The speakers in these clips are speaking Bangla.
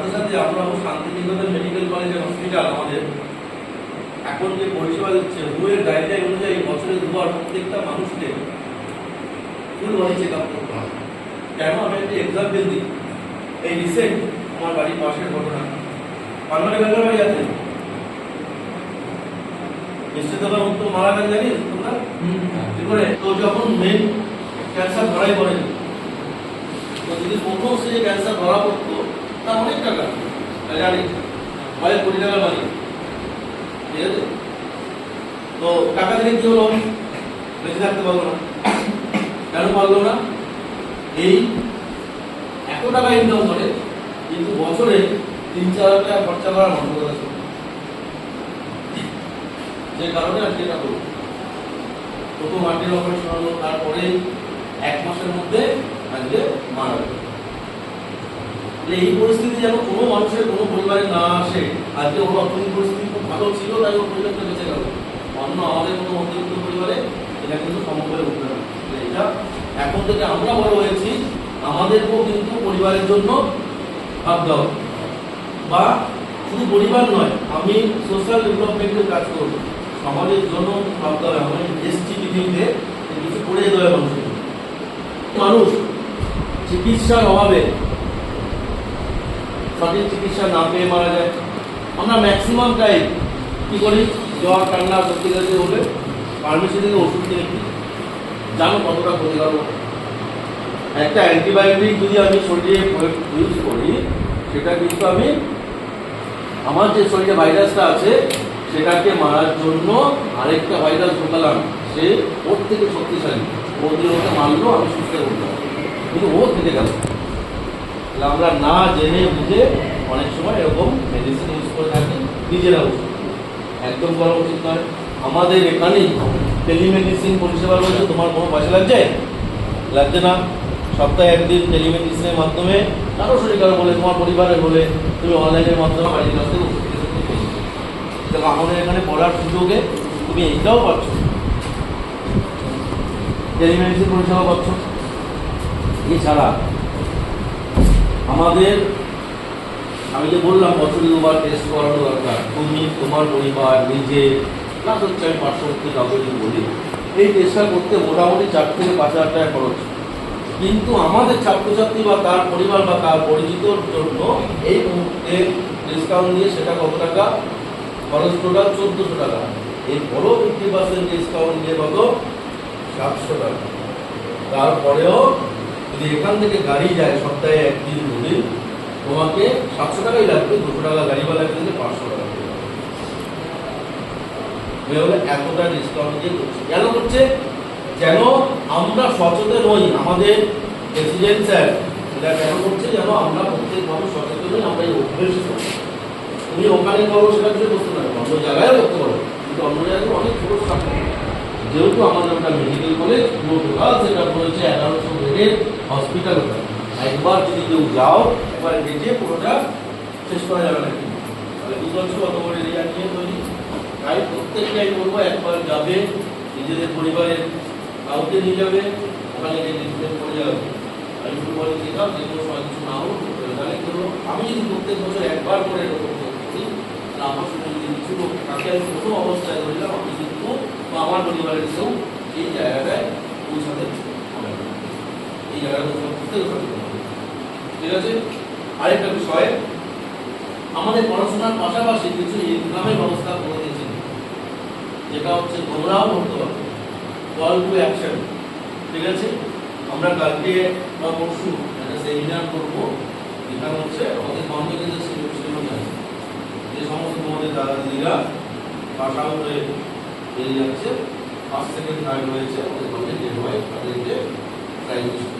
সাথে সাথে আমরা শান্তিনিকেতন মেডিকেল কলেজ হসপিটাল আমাদের। এখন যে পরিষেবা দিচ্ছে, রুয়ের গাইডলাইন অনুযায়ী বছরে দুবার প্রত্যেকটা মানুষকে ফুল বডি চেক আপ করতে হবে কেন? আমি একটি এক্সাম্পল দিই। এই রিসেন্ট আমার বাড়ির পাশের ঘটনা। পানমারে বেঙ্গল বাড়ি আছে। নিশ্চিত ভাবে উত্তর মারা গেল জানিস? তোমরা? কি করে? তো যখন মেন ক্যান্সার ধরাই পড়ে, তো যদি প্রথম স্টেজে ক্যান্সার ধরা পড়তো অনেক টাকা। জানি। কয়েক কোটি টাকার মালিক ঠিক আছে? তো টাকা থেকে কি হলো? বেঁচে থাকতে পারল না। কেন পারল না? এই এত টাকা ইনকাম করে, কিন্তু বছরে তিন চার হাজার টাকা খরচা করার মানসিকতা ছিল যে কারণে আর সেটা করব প্রথম হার্টের অপারেশন হলো তারপরে এক মাসের মধ্যে আজকে এই পরিস্থিতি যেন কোনো মানুষের, কোনো পরিবারে না আসে। আজকে ওর অর্থনৈতিক পরিস্থিতি খুব ভালো ছিল, তাই ওর পরিবারটা বেঁচে গেল। অন্য আমাদের কোনো মধ্যবিত্ত পরিবারে এটা কিন্তু সমগ্রে উঠবে না। এটা এখন থেকে আমরা বড় হয়েছি, আমাদেরকেও কিন্তু পরিবারের জন্য ভাবতে হবে। বা শুধু পরিবার নয়, আমি সোশ্যাল ডেভেলপমেন্টের কাজ করব। সমাজের জন্য ভাবতে হবে আমি এসটি পৃথিবীতে কিছু করে হবে মানুষের মানুষ চিকিৎসার অভাবে সঠিক চিকিৎসা না পেয়ে মারা যায়। আমরা ম্যাক্সিমাম টাইম কি করি? জ্বর ঠান্ডা সত্যি কাছে হলে ফার্মেসি থেকে ওষুধ কিনে খাই। জানো কতটা ক্ষতিকারক একটা অ্যান্টিবায়োটিক যদি আমি শরীরে ইউজ করি, সেটা কিন্তু আমি আমার যে শরীরে ভাইরাসটা আছে, সেটাকে মারার জন্য আরেকটা ভাইরাস ঢোকালাম, সে ওর থেকে শক্তিশালী। ও দিয়ে ওকে মারলো, আমি সুস্থ উঠলাম। কিন্তু ও থেকে গেল। আমরা না জেনে বুঝে অনেক সময় এরকম মেডিসিন ইউজ করে থাকি, নিজেরা একদম করা উচিত নয়। আমাদের এখানেই টেলিমেডিসিন পরিষেবা রয়েছে। তোমার কোনো পয়সা লাগছে? লাগছে না। সপ্তাহে একদিন টেলিমেডিসিনের মাধ্যমে কারও শরীর কারও বলে তোমার পরিবারের বলে তুমি অনলাইনের মাধ্যমে বাড়ির কাছ থেকে। দেখো, আমাদের এখানে পড়ার সুযোগে তুমি এইটাও পাচ্ছ। টেলিমেডিসিন পরিষেবা পাচ্ছ। এছাড়া আমাদের, আমি যে বললাম, বছরে দুবার টেস্ট করানো দরকার। তুমি তোমার পরিবার, নিজে না হচ্ছে আমি পার্শ্ববর্তী কাউকে যদি বলি, এই টেস্টটা করতে মোটামুটি চার থেকে পাঁচ হাজার টাকা খরচ। কিন্তু আমাদের ছাত্রছাত্রী বা তার পরিবার বা তার পরিচিতর জন্য এই মুহূর্তে ডিসকাউন্ট দিয়ে সেটা কত টাকা? খরচ টোটাল চোদ্দোশো টাকা। এই বড় ফিফটি পার্সেন্ট ডিসকাউন্ট দিয়ে কত? সাতশো টাকা। তারপরেও যদি এখান থেকে গাড়ি যায় সপ্তাহে একদিন দুদিন তোমাকে সাতশো টাকাই লাগবে, দুশো টাকা গাড়িওয়ালা কিন্তু পাঁচশো টাকা। এতটা ডিসকাউন্ট দিয়ে করছে। কেন করছে? যেন আমরা সচেতন হই। আমাদের প্রেসিডেন্ট স্যার এটা কেন করছে? যেন আমরা প্রত্যেক মানুষ সচেতন হই, আমরা এই অভ্যেস তুমি ওখানে সেটা কিছু করতে পারো। অন্য জায়গায় করতে পারো। কিন্তু অন্য জায়গায় অনেক খরচ যেহেতু আমাদের একটা মেডিকেল কলেজ পুরো সেটা রয়েছে এগারোশো বেডের হসপিটাল একবার যদি কেউ যাও, একবার গেছে, পুরোটা শেষ করা যাবে না তাহলে বুঝতে পারছ কত বড় এরিয়া নিয়ে তৈরি? তাই প্রত্যেকটাই বলব একবার যাবে, নিজেদের পরিবারের কাউকে নিয়ে যাবে, ওখানে গিয়ে ট্রিটমেন্ট করে যাবে। আমি শুধু বলি যে কোনো সময় কিছু না হোক তাহলে করব। আমি যদি প্রত্যেক বছর একবার করে এরকম আমার সঙ্গে যদি কিছু লোক তাকে আমি প্রথম অবস্থায় ধরলাম আমি কিন্তু আমার পরিবারের কেউ এই জায়গাটায় পৌঁছাতে এই জায়গাটা প্রত্যেক ঠিক আছে? আরেকটা বিষয়, আমাদের পড়াশোনার পাশাপাশি কিছু ইনকামের ব্যবস্থা করে দিয়েছেন যেটা হচ্ছে তোমরাও করতে পারো। কল টু অ্যাকশন ঠিক আছে? আমরা কালকে বা পরশু একটা সেমিনার করব। এখানে হচ্ছে আমাদের কম্পিউটার সিলেবাস আছে যে সমস্ত তোমাদের দাদা দিদিরা পাস হয়ে বেরিয়ে যাচ্ছে। ফার্স্ট সেকেন্ড থার্ড হয়েছে, আমাদের কলেজে ডেট হয় তাদেরকে ইনস্টিটিউশন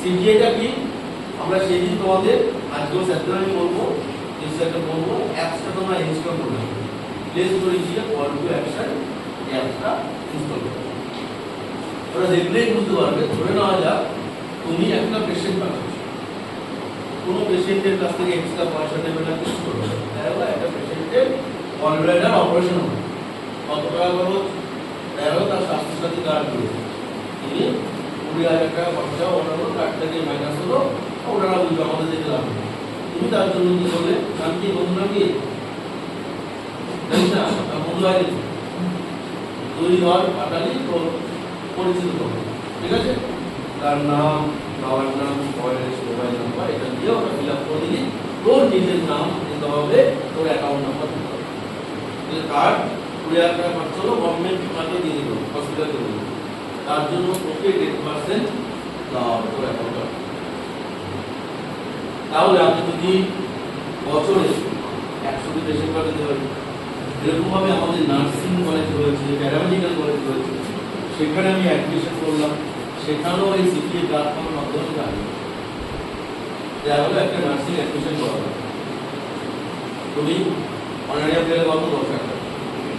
সিজিএটা কি? আমরা সেই দিন তোমাদের আজকেও স্যারদের আমি বলব যে বলব অ্যাপসটা তোমরা ইনস্টল করে নাও প্লে স্টোরে গিয়ে কল টু অ্যাকশন অ্যাপসটা ইনস্টল করো। ওরা দেখলেই বুঝতে পারবে, ধরে নেওয়া যাক, তুমি একটা পেশেন্ট পাঠাচ্ছ। কোনো পেশেন্টের কাছ থেকে এক্সট্রা পয়সা নেবে না, কিছু করবে দেখো একটা পেশেন্টের অলরেডার অপারেশন হবে। কত টাকা খরচ? দেখো তার স্বাস্থ্যসাথী কার্ড রয়েছে তিনি কুড়ি হাজার টাকা খরচা ওনারও কার্ড থেকে মাইনাস হলো ওনারা বুঝবে আমাদের লাভ নেই। তুমি তার জন্য কি করলে? নাম কি বন্ধু নাম কি বন্ধু? তুই ধর পাঠালি তোর পরিচিত লোক। ঠিক আছে? তার নাম, বাবার নাম, বয়স মোবাইল নাম্বার এটা দিয়ে ওটা ফিল আপ করে দিলি তোর নিজের নাম দিতে হবে, তোর অ্যাকাউন্ট নাম্বার দিতে হবে। তার কুড়ি হাজার টাকা খরচ হলো গভর্নমেন্ট তাকে দিয়ে দিল হসপিটাল দিয়ে দিল। তার জন্য প্রত্যেক এইট পার্সেন্ট দেওয়া হবে তাহলে আপনি যদি বছরে একশোটি পেশেন্ট পাঠাতে পারেন, এরকমভাবে আমাদের নার্সিং কলেজ রয়েছে প্যারামেডিক্যাল কলেজ রয়েছে, সেখানে আমি অ্যাডমিশন করলাম, সেখানেও এই সিপিএ প্ল্যাটফর্মের মাধ্যমে জানি দেখা হলো একটা নার্সিং অ্যাডমিশন করা তুমি অনলাইনে অ্যাপ্লাই কত টাকা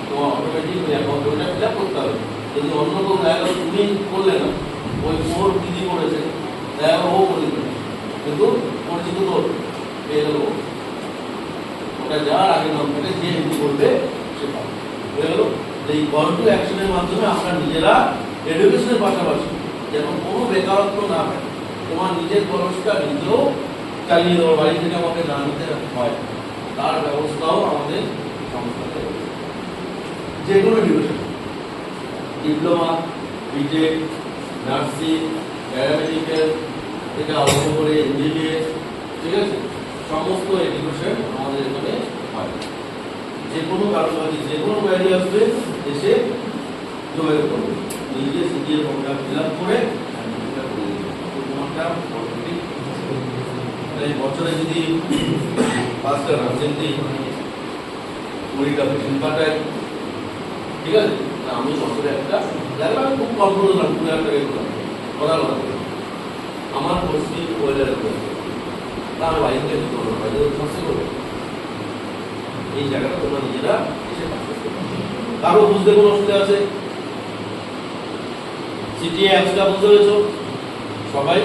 তোমার অটোমেটিক ওই অ্যাকাউন্ট ওটা ফিল করতে হবে। যদি অন্য কেউ দেখা গেলো তুমি করলে না। ওই ওর দিদি করেছে দেখা গেলো ও করে কিন্তু পরিচিত তোর পেয়ে গেল। ওটা যাওয়ার আগে নাম থাকে যে এমনি করবে, সে পাবে। হয়ে গেল। এই টু অ্যাকশনের মাধ্যমে আমরা নিজেরা এডুকেশনের পাশাপাশি যেন কোনো বেকারত্ব না হয় তোমার নিজের খরচটা নিজেও চালিয়ে দেওয়ার বাড়ি থেকে আমাকে না নিতে হয়, তার ব্যবস্থাও আমাদের সংস্থাতে যে কোনো division diploma B tech nursing, paramedical থেকে আরম্ভ করে এমবিবিএস ঠিক আছে? সমস্ত এডুকেশন আমাদের এখানে হয়। যে কোনো কারও কাছে যে কোনো গাড়ি আসবে, এসে যোগাযোগ করবে। নিজে সিটিএর ফর্মটা ফিল আপ করে already তাই বছরে যদি পাঁচটা নার্সিংটি কুড়িটা পেশেন্ট পাঠায়, ঠিক আছে? আমি বছরে একটা দেখো আমি খুব কম করে দিলাম কুড়ি হাজার টাকা করলাম কথা আমার পরিস্থিতি ওয়েদারের উপর তা আমি থেকে দিতে পারব বাইরে খরচা করব এই জায়গাটা তোমরা নিজেরা এসে কারও। বুঝতে কোনো অসুবিধা আছে? সিটিএ অ্যাপসটা বুঝতে পেরেছ? সবাই